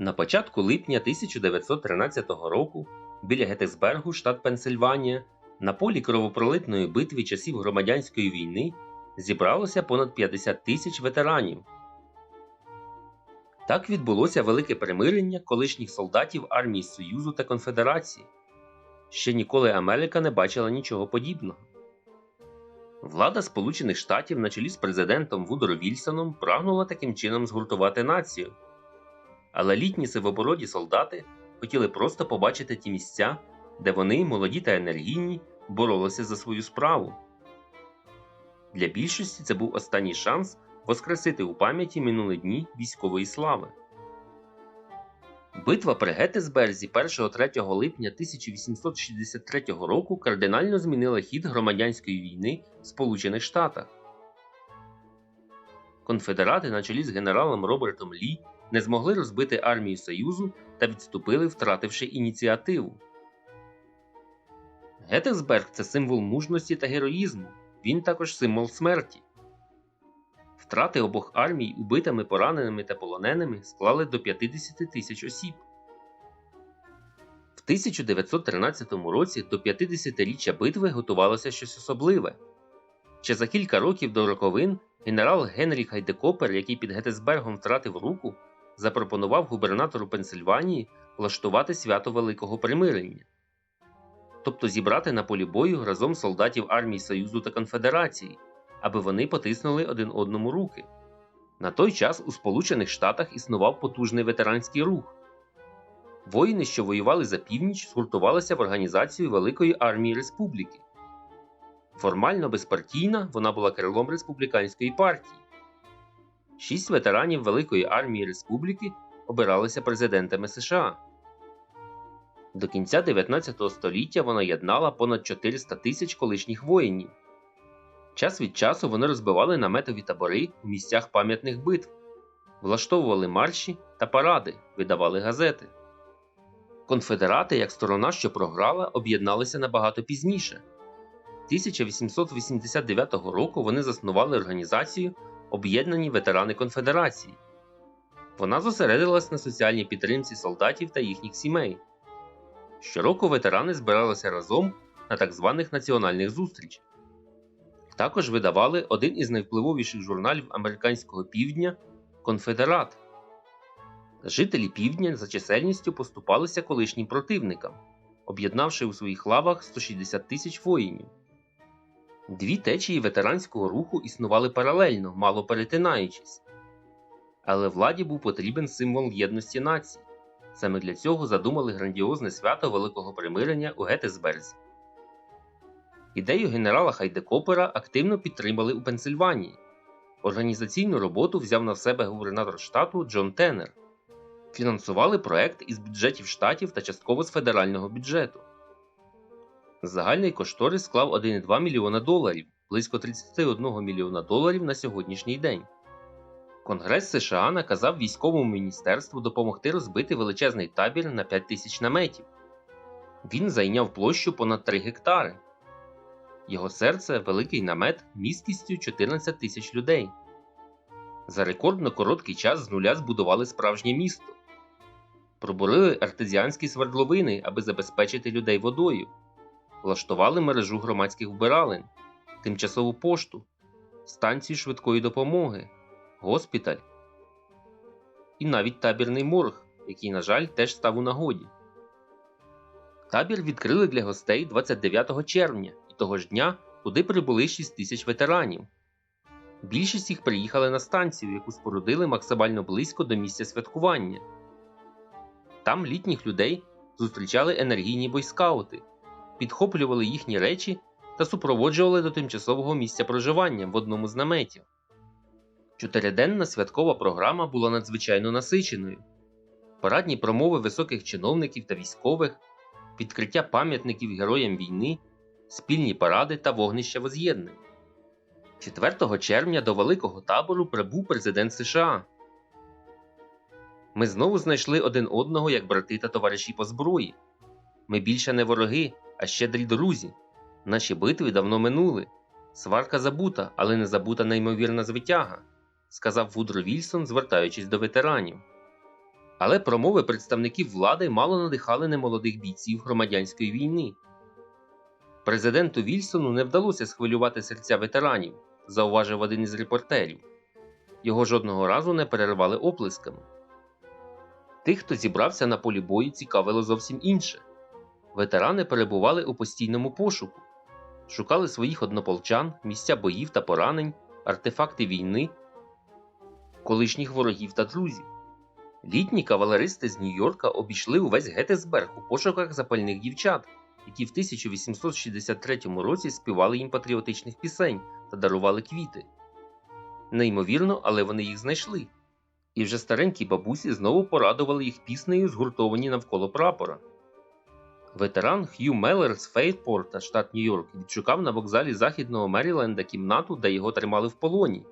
На початку липня 1913 року біля Геттисбергу, штат Пенсильванія, на полі кровопролитної битви часів громадянської війни зібралося понад 50 тисяч ветеранів. Так відбулося велике примирення колишніх солдатів армії Союзу та Конфедерації. Ще ніколи Америка не бачила нічого подібного. Влада Сполучених Штатів на чолі з президентом Вудро Вільсоном прагнула таким чином згуртувати націю. Але літні сивобороді солдати хотіли просто побачити ті місця, де вони, молоді та енергійні, боролися за свою справу. Для більшості це був останній шанс воскресити у пам'яті минулі дні військової слави. Битва при Геттисберзі 1-3 липня 1863 року кардинально змінила хід громадянської війни в Сполучених Штатах. Конфедерати на чолі з генералом Робертом Лі не змогли розбити армію Союзу та відступили, втративши ініціативу. Геттисберг це символ мужності та героїзму, він також символ смерті. Втрати обох армій убитими, пораненими та полоненими склали до 50 тисяч осіб. В 1913 році до 50-річчя битви готувалося щось особливе. Ще за кілька років до роковин генерал Генрі Хайдекопер, який під Геттисбергом втратив руку, запропонував губернатору Пенсильванії влаштувати свято Великого Примирення, тобто зібрати на полі бою разом солдатів армій Союзу та Конфедерації, аби вони потиснули один одному руки. На той час у Сполучених Штатах існував потужний ветеранський рух. Воїни, що воювали за північ, згуртувалися в організацію Великої армії Республіки. Формально безпартійна, вона була крилом республіканської партії. Шість ветеранів Великої армії Республіки обиралися президентами США. До кінця 19 століття вона єднала понад 400 тисяч колишніх воїнів. Час від часу вони розбивали наметові табори у місцях пам'ятних битв, влаштовували марші та паради, видавали газети. Конфедерати, як сторона, що програла, об'єдналися набагато пізніше. 1889 року вони заснували організацію Об'єднані ветерани Конфедерації. Вона зосередилась на соціальній підтримці солдатів та їхніх сімей. Щороку ветерани збиралися разом на так званих національних зустрічах. Також видавали один із найвпливовіших журналів американського півдня Конфедерат. Жителі півдня за чисельністю поступалися колишнім противникам, об'єднавши у своїх лавах 160 тисяч воїнів. Дві течії ветеранського руху існували паралельно, мало перетинаючись. Але владі був потрібен символ єдності нації. Саме для цього задумали грандіозне свято Великого Примирення у Геттисберзі. Ідею генерала Хайдекопера активно підтримали у Пенсильванії. Організаційну роботу взяв на себе губернатор штату Джон Теннер. Фінансували проект із бюджетів штатів та частково з федерального бюджету. Загальний кошторис склав 1,2 мільйона доларів, близько 31 мільйона доларів на сьогоднішній день. Конгрес США наказав військовому міністерству допомогти розбити величезний табір на 5 тисяч наметів. Він зайняв площу понад 3 гектари. Його серце великий намет місткістю 14 тисяч людей. За рекордно короткий час з нуля збудували справжнє місто. Пробурили артезіанські свердловини, аби забезпечити людей водою, влаштували мережу громадських вбиралень, тимчасову пошту, станцію швидкої допомоги, госпіталь і навіть табірний морг, який, на жаль, теж став у нагоді. Табір відкрили для гостей 29 червня і того ж дня туди прибули 6 тисяч ветеранів. Більшість їх приїхали на станцію, яку спорудили максимально близько до місця святкування. Там літніх людей зустрічали енергійні бойскаути, підхоплювали їхні речі та супроводжували до тимчасового місця проживання в одному з наметів. Чотириденна святкова програма була надзвичайно насиченою. Парадні промови високих чиновників та військових, відкриття пам'ятників героям війни, спільні паради та вогнища воз'єднань. 4 червня до великого табору прибув президент США. Ми знову знайшли один одного як брати та товариші по зброї. Ми більше не вороги, а щедрі друзі. Наші битви давно минули. Сварка забута, але не забута неймовірна звитяга, сказав Вудро Вільсон, звертаючись до ветеранів. Але промови представників влади мало надихали немолодих бійців громадянської війни. Президенту Вільсону не вдалося схвилювати серця ветеранів, зауважив один із репортерів. Його жодного разу не перервали оплесками. Тих, хто зібрався на полі бою, цікавило зовсім інше. Ветерани перебували у постійному пошуку, шукали своїх однополчан, місця боїв та поранень, артефакти війни, колишніх ворогів та друзів. Літні кавалеристи з Нью-Йорка обійшли увесь Геттесберг у пошуках запальних дівчат, які в 1863 році співали їм патріотичних пісень та дарували квіти. Неймовірно, але вони їх знайшли. І вже старенькі бабусі знову порадували їх піснею, згуртовані навколо прапора. Ветеран Х'ю Меллер з Фейтпорта, штат Нью-Йорк, відшукав на вокзалі Західного Меріленда кімнату, де його тримали в полоні.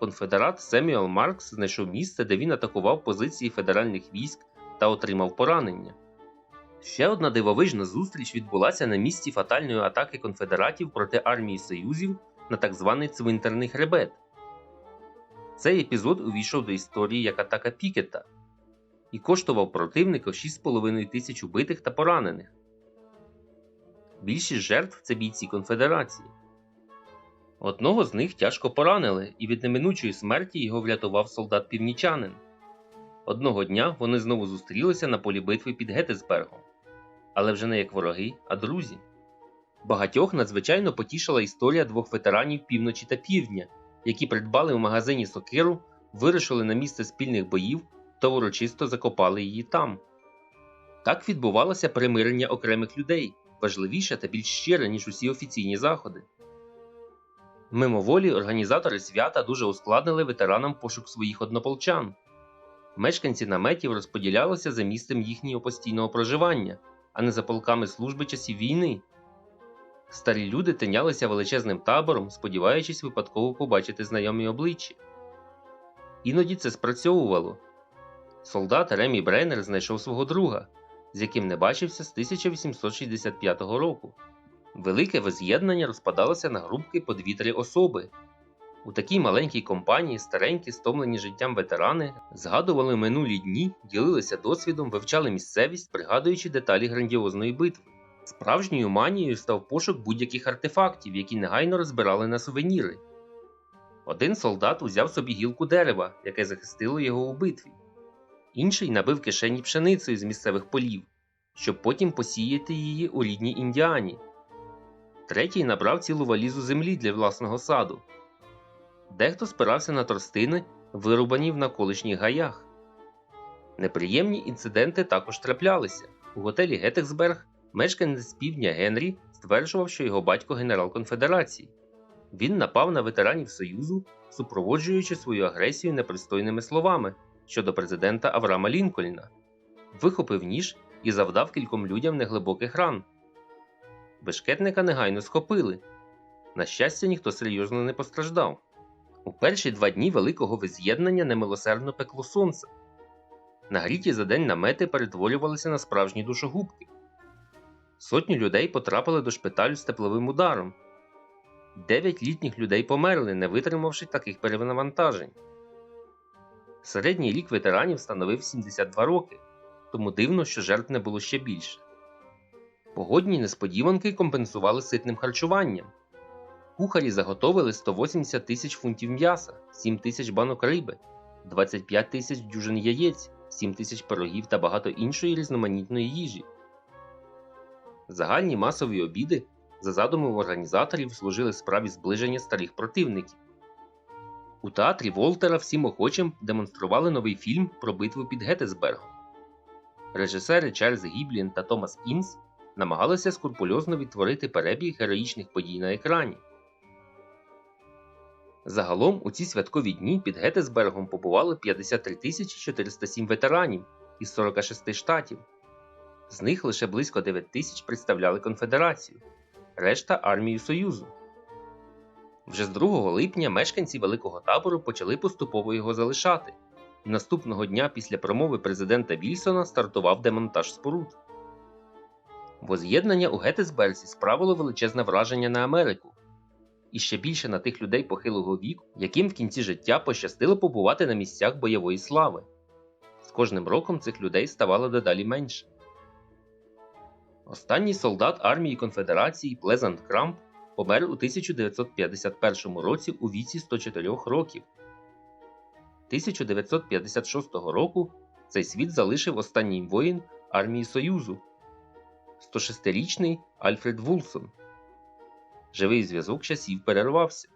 Конфедерат Семюел Маркс знайшов місце, де він атакував позиції федеральних військ та отримав поранення. Ще одна дивовижна зустріч відбулася на місці фатальної атаки конфедератів проти армії союзів на так званий цвинтарний хребет. Цей епізод увійшов до історії як атака Пікета і коштував противника 6,5 тисяч убитих та поранених. Більшість жертв це бійці конфедерації. Одного з них тяжко поранили, і від неминучої смерті його врятував солдат північанин. Одного дня вони знову зустрілися на полі битви під Геттесбергом, але вже не як вороги, а друзі. Багатьох надзвичайно потішила історія двох ветеранів півночі та півдня, які придбали в магазині сокиру, вирушили на місце спільних боїв та урочисто закопали її там. Так відбувалося примирення окремих людей, важливіше та більш щире, ніж усі офіційні заходи. Мимоволі організатори свята дуже ускладнили ветеранам пошук своїх однополчан. Мешканці наметів розподілялися за місцем їхнього постійного проживання, а не за полками служби часів війни. Старі люди тинялися величезним табором, сподіваючись випадково побачити знайомі обличчя. Іноді це спрацьовувало. Солдат Ремі Брейнер знайшов свого друга, з яким не бачився з 1865 року. Велике воз'єднання розпадалося на групки по дві-три особи. У такій маленькій компанії старенькі, стомлені життям ветерани, згадували минулі дні, ділилися досвідом, вивчали місцевість, пригадуючи деталі грандіозної битви. Справжньою манією став пошук будь-яких артефактів, які негайно розбирали на сувеніри. Один солдат узяв собі гілку дерева, яке захистило його у битві, інший набив кишені пшеницею з місцевих полів, щоб потім посіяти її у рідній індіані. Третій набрав цілу валізу землі для власного саду. Дехто спирався на тростини, вирубані в наколишніх гаях. Неприємні інциденти також траплялися. У готелі Геттексберг мешканець півдня Генрі стверджував, що його батько генерал конфедерації. Він напав на ветеранів Союзу, супроводжуючи свою агресію непристойними словами щодо президента Авраама Лінкольна, вихопив ніж і завдав кільком людям неглибоких ран. Бешкетника негайно схопили. На щастя, ніхто серйозно не постраждав. У перші два дні великого виз'єднання немилосердно пекло сонце. Нагріті за день намети перетворювалися на справжні душогубки. Сотні людей потрапили до шпиталю з тепловим ударом. Дев'ять літніх людей померли, не витримавши таких перевантажень. Середній рік ветеранів становив 72 роки, тому дивно, що жертв не було ще більше. Погодні несподіванки компенсували ситним харчуванням. Кухарі заготовили 180 тисяч фунтів м'яса, 7 тисяч банок риби, 25 тисяч дюжин яєць, 7 тисяч пирогів та багато іншої різноманітної їжі. Загальні масові обіди, за задумом організаторів, служили справі зближення старих противників. У театрі Волтера всім охочим демонстрували новий фільм про битву під Геттесбергом. Режисери Чарльз Гіблін та Томас Інс намагалися скрупульозно відтворити перебіг героїчних подій на екрані. Загалом у ці святкові дні під Геттесбергом побували 53 407 ветеранів із 46 штатів. З них лише близько 9 тисяч представляли конфедерацію, решта армію Союзу. Вже з 2 липня мешканці великого табору почали поступово його залишати, наступного дня після промови президента Вільсона стартував демонтаж споруд. Воз'єднання у Геттесберзі справило величезне враження на Америку і ще більше на тих людей похилого віку, яким в кінці життя пощастило побувати на місцях бойової слави. З кожним роком цих людей ставало дедалі менше. Останній солдат армії Конфедерації Плезант Крамп помер у 1951 році у віці 104 років. 1956 року цей світ залишив останній воїн армії Союзу 106-річний Альфред Вулсон. Живий зв'язок часів перервався.